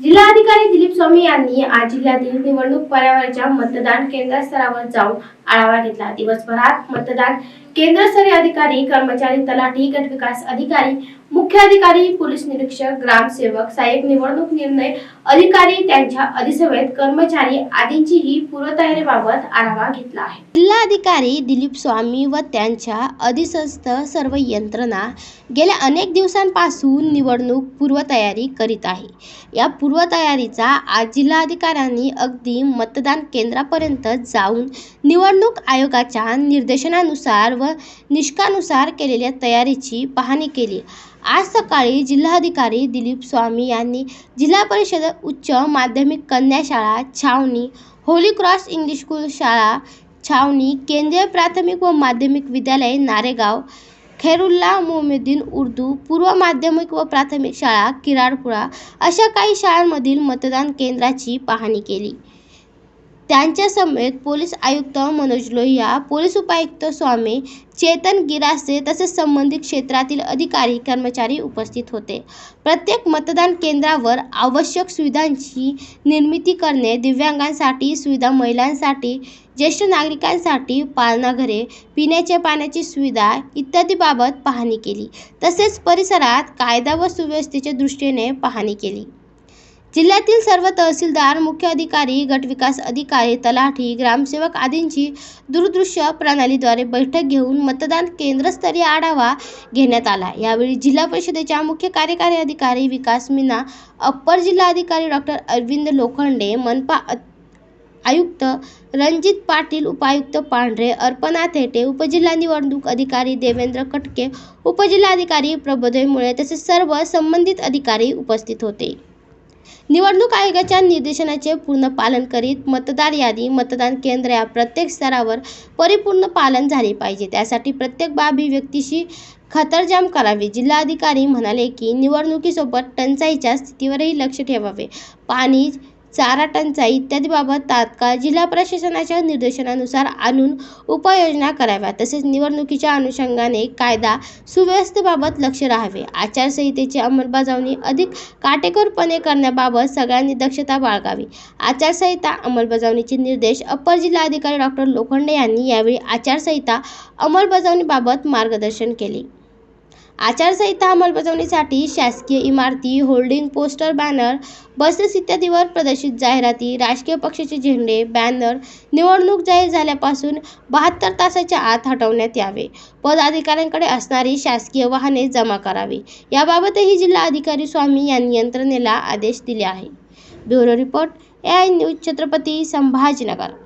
जिल्हाधिकारी दिलीप स्वामी यांनी आज जिल्ह्यातील निवडणूक पर्यावरणाच्या मतदान केंद्र स्तरावर जाऊन आढावा घेतला. दिवसभरात मतदान केंद्रस्तरीय अधिकारी कर्मचारी तलाठी गट विकास अधिकारी मुख्य अधिकारी पोलीस निरीक्षक ग्रामसेवक सहाय्यक निवडणूक निर्णय अधिकारी त्यांच्या अधिसेवेत कर्मचारी आदींचीही पूर्वतयारीबाबत आढावा घेतला आहे. जिल्हाधिकारी दिलीप स्वामी व त्यांच्या अधिसस्त सर्व यंत्रणा गेल्या अनेक दिवसांपासून निवडणूक पूर्वतयारी करीत आहे. या पूर्वतयारीचा आज जिल्हाधिकाऱ्यांनी अगदी मतदान केंद्रापर्यंत जाऊन निवडणूक आयोगाच्या निर्देशनानुसार व निष्कानुसार केलेल्या तयारीची पाहणी केली. आज सकाळी जिल्हाधिकारी दिलीप स्वामी यांनी जिल्हा परिषद उच्च माध्यमिक कन्या शाळा छावणी होली क्रॉस इंग्लिश स्कूल शाळा छावणी केंद्रीय प्राथमिक व माध्यमिक विद्यालय नारेगाव खैरुल्ला मोमेद्दीन उर्दू पूर्व माध्यमिक व प्राथमिक शाळा किराडपुरा अशा काही शाळांमधील मतदान केंद्राची पाहणी केली. त्यांच्या समेत पोलीस आयुक्त मनोज लोहिया पोलीस उपायुक्त स्वामी चेतन गिरासे तसेच संबंधित क्षेत्रातील अधिकारी कर्मचारी उपस्थित होते. प्रत्येक मतदान केंद्रावर आवश्यक सुविधांची निर्मिती करणे दिव्यांगांसाठी सुविधा महिलांसाठी ज्येष्ठ नागरिकांसाठी पाळणाघरे पिण्याच्या पाण्याची सुविधा इत्यादीबाबत पाहणी केली. तसेच परिसरात कायदा व सुव्यवस्थेच्या दृष्टीने पाहणी केली. जिल्ह्यातील सर्व तहसीलदार मुख्य अधिकारी गटविकास अधिकारी तलाठी ग्रामसेवक आदींची दूरदृश्य प्रणालीद्वारे बैठक घेऊन मतदान केंद्रस्तरीय आढावा घेण्यात आला. यावेळी जिल्हा परिषदेच्या मुख्य कार्यकारी अधिकारी विकास मीना अप्पर जिल्हाधिकारी डॉक्टर अरविंद लोखंडे मनपा अ- आयुक्त रणजित पाटील उपायुक्त पांढरे अर्पणा थेटे उपजिल्हा निवडणूक अधिकारी देवेंद्र कटके उपजिल्हाधिकारी प्रबोधय मुळे तसेच सर्व संबंधित अधिकारी उपस्थित होते. निवडणूक आयोगाच्या निर्देशनाचे पूर्ण पालन करीत मतदार यादी मतदान केंद्र या प्रत्येक स्तरावर परिपूर्ण पालन झाले पाहिजे. त्यासाठी प्रत्येक बाबी व्यक्तीशी खतरजाम करावे. जिल्हाधिकारी म्हणाले की निवडणुकीसोबत टंचाईच्या स्थितीवरही लक्ष ठेवावे. पाणी चारा टंचाई इत्यादीबाबत तात्काळ जिल्हा प्रशासनाच्या निर्देशनानुसार आणून उपाययोजना कराव्या तसेच निवडणुकीच्या अनुषंगाने कायदा सुव्यवस्थेबाबत लक्ष राहावे. आचारसंहितेची अंमलबजावणी अधिक काटेकोरपणे करण्याबाबत सगळ्यांनी दक्षता बाळगावी. आचारसंहिता अंमलबजावणीचे निर्देश अप्पर जिल्हाधिकारी डॉक्टर लोखंडे यांनी यावेळी आचारसंहिता अंमलबजावणीबाबत मार्गदर्शन केले. आचारसंहिता अंमलबजावणीसाठी शासकीय इमारती होर्डिंग पोस्टर बॅनर बसेस इत्यादीवर प्रदर्शित जाहिराती राजकीय पक्षाचे झेंडे बॅनर निवडणूक जाहीर झाल्यापासून बहात्तर तासाच्या आत हटवण्यात यावे. पदाधिकाऱ्यांकडे असणारी शासकीय वाहने जमा करावी. याबाबतही जिल्हाधिकारी स्वामी यांनी यंत्रणेला आदेश दिले आहे bureau report A I news Chhatrapati Sambhajinagar.